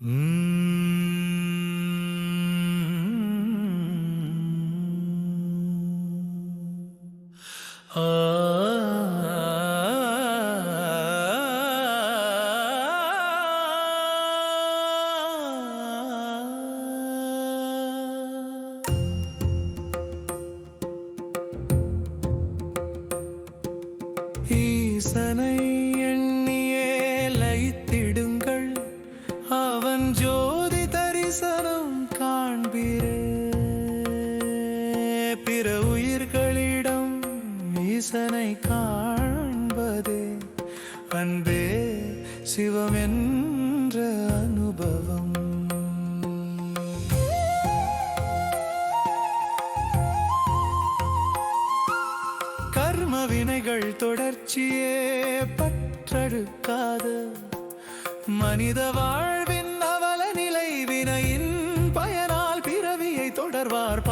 Mm. Ah. ஈசனை சிவம் என்ற அனுபவம். கர்ம வினைகள் தொடர்ச்சியே பற்றழுக்காத மனித வாழ்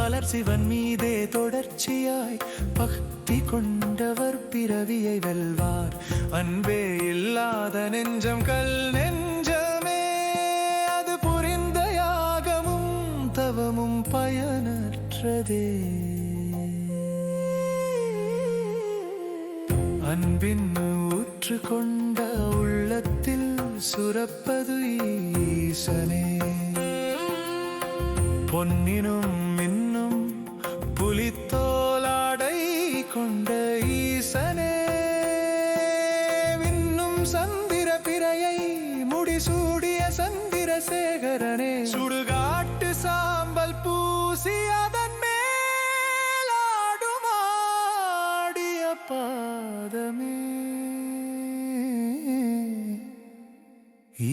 மலர் சிவன் மீதே தொடர்ச்சியாய் பக்தி கொண்டவர் பிறவியை வெல்வார். அன்பே இல்லாத நெஞ்சம் கல் நெஞ்சமே அது புரிந்த யாகமும் தவமும் பயனற்றதே. அன்பின் ஊற்று கொண்ட உள்ளத்தில் சுரப்பது ஈசனே. பொன்னினும் புலித்தோலாடை கொண்ட ஈசனே விண்ணும் சந்திர பிறையை முடிசூடிய சந்திர சேகரனே. சுடுகாட்டு சாம்பல் பூசி அதன் மேலாடுமாடிய பாதமே. ஈ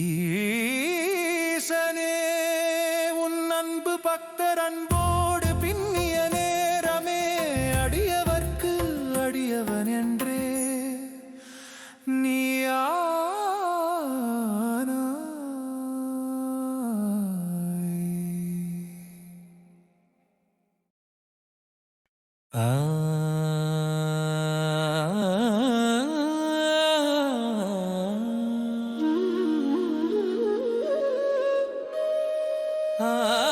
ஈசனை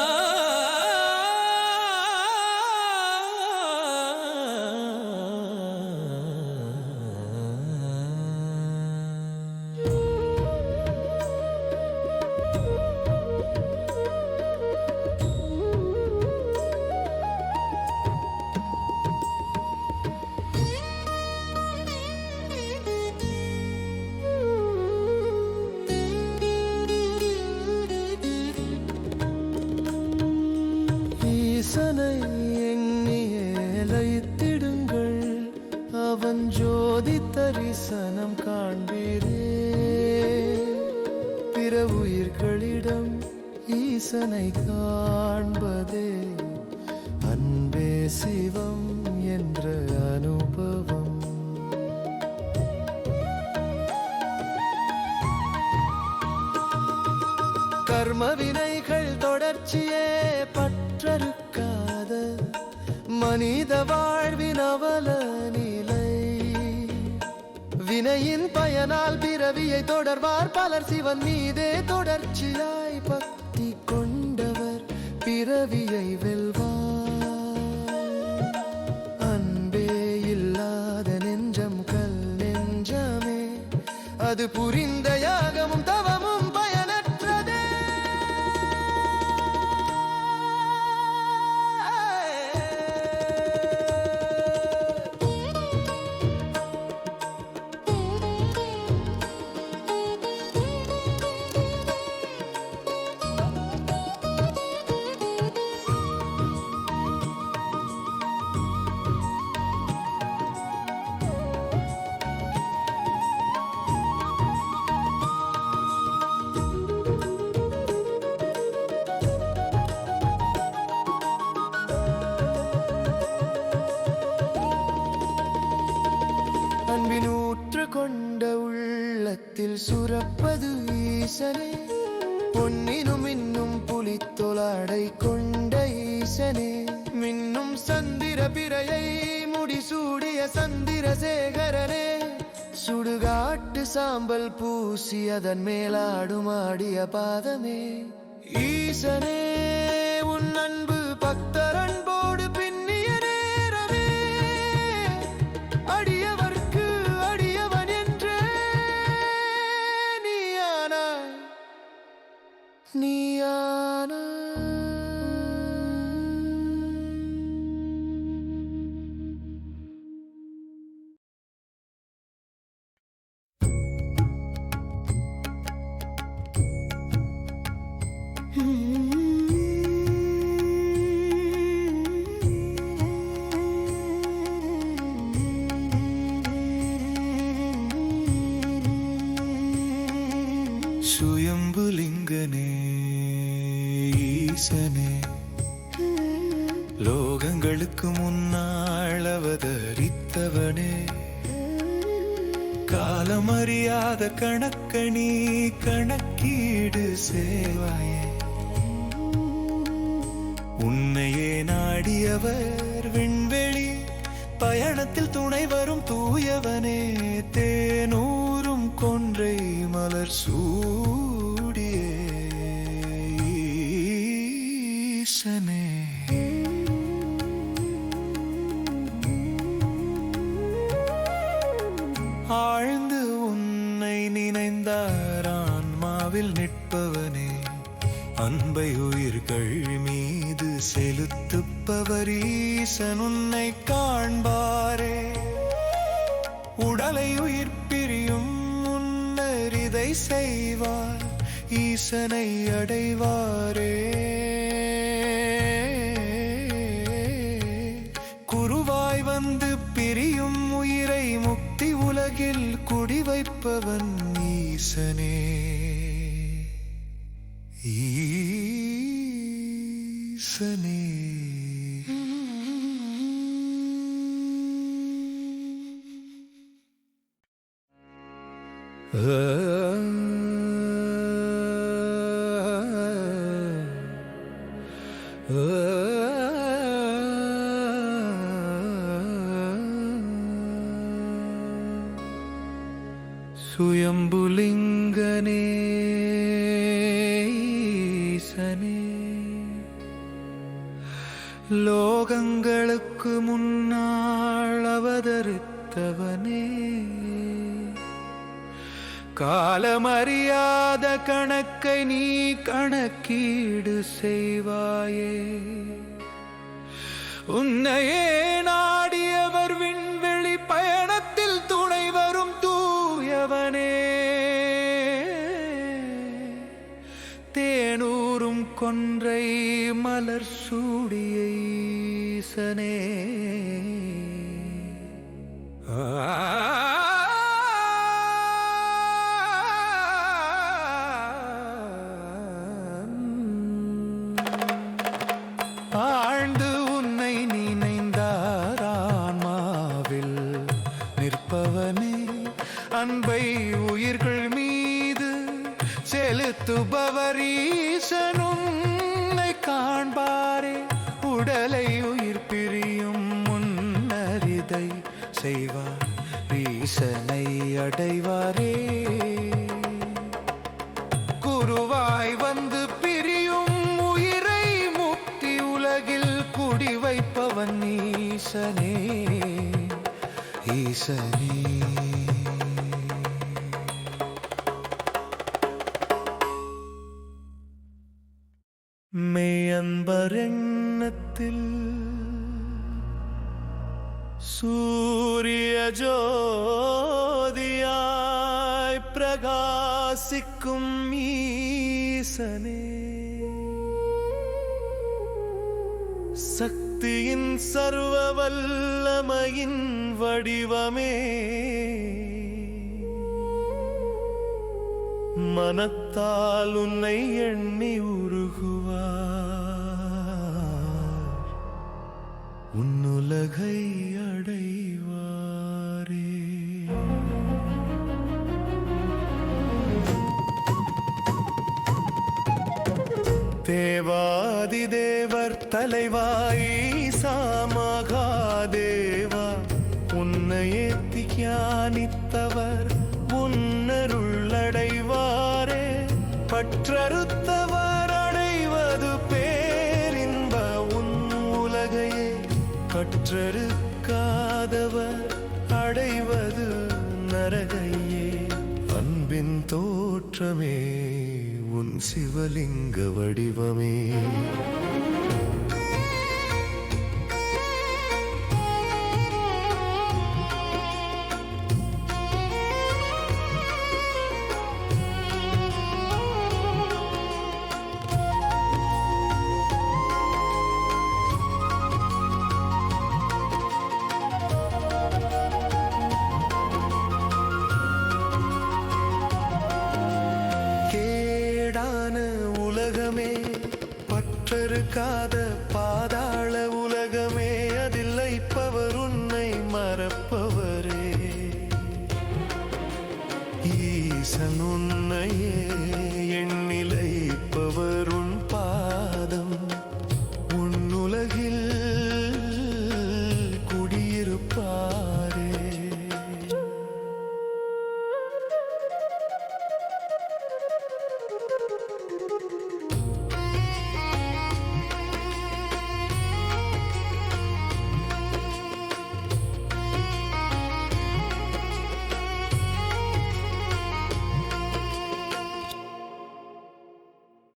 பிற உயிர்களிடம் ஈசனை காண்பதே அன்பே சிவம் என்ற அனுபவம். கர்ம வினைகள் தொடர்ச்சியே பற்றறுக்காத மனித வாழ்வின் அவல நிலை வினையின் பயனால் பிறவியை தொடர்வார். பலர் சிவன் மீதே தொடர்ச்சியாய் பக்தி கொண்டவர். பிறவியை வெல்வார். அன்பே இல்லாத நெஞ்சம் கல் நெஞ்சமே. அது புரிந்த யாகமும் தவமும் உள்ளத்தில் சுரப்பது ஈசனே பொன்னினும் இன்னும் புலித்தொலாடை கொண்ட ஈசனே. மின்னும் சந்திர பிறையை முடிசூடிய சந்திரசேகரனே சுடுகாட்டு சாம்பல் பூசி அதன் மேலாடுமாடிய பாதமே. ஈசனே ஈசனே லோகங்களுக்கு முன்னாள் அவதரித்தவனே. காலமறியாத கணக்கணி கணக்கீடு சேவாயே உன்னையே நாடியவர் விண்வெளி பயணத்தில் துணை வரும் தூயவனே. தேனூரும் கொன்றை மலர் சூ நிலாவில் நிற்பவனே. அன்பை உயிர்கள் மீது செலுத்துப்பவர் ஈசன் உன்னை காண்பாரே. உடலை உயிர் பிரியும் முன்னர் இதை செய்வார் ஈசனை அடைவாரே. குருவாய் வந்து பிரியும் உயிரை முக்தி உலகில் குடி வைப்பவன் ஈசனே. ஈசனே சுயம்புலிங்கனே லோகங்களுக்கு முன்னாள் அவதரித்தவனே. காலமறியாத கணக்கை நீ கணக்கீடு செய்வாயே. உன்னையே நாடியவர் விண்வெளி பயணத்தில் துணை வரும் தூயவனே. தேனூரும் கொன்றை மலர் சூடியை ஈசனே செய்வார் ஈசனை அடைவாரே. குருவாய் வந்து பிரியும் உயிரை முக்தி உலகில் குடி வைப்பவன் ஈசனே. ஈசனே. மெய்யன்பரெண்ணத்தில் சூரிய ஜோதியாய் பிரகாசிக்கும் ஈசனே. சக்தியின் சர்வ வல்லமையின் வடிவமே. மனத்தால் உன்னை எண்ணி உருகுவார். உன்னுலகை அடைவாரே. தேவாதி தேவர் தலைவாய் சாமகாதேவா உன்னை ஏத்தி ஞானித்தவர் உன்னருள்ளடைவாரே பற்றறுத்தவர் கற்றறுக்காதவர் அடைவது நரகையே. அன்பின் தோற்றமே உன் சிவலிங்க வடிவமே. பெருக்காத பாதாள உலகமே அதில் லைப்பவர் உன்னை மறப்பவரே. ஈசன் உன்னையே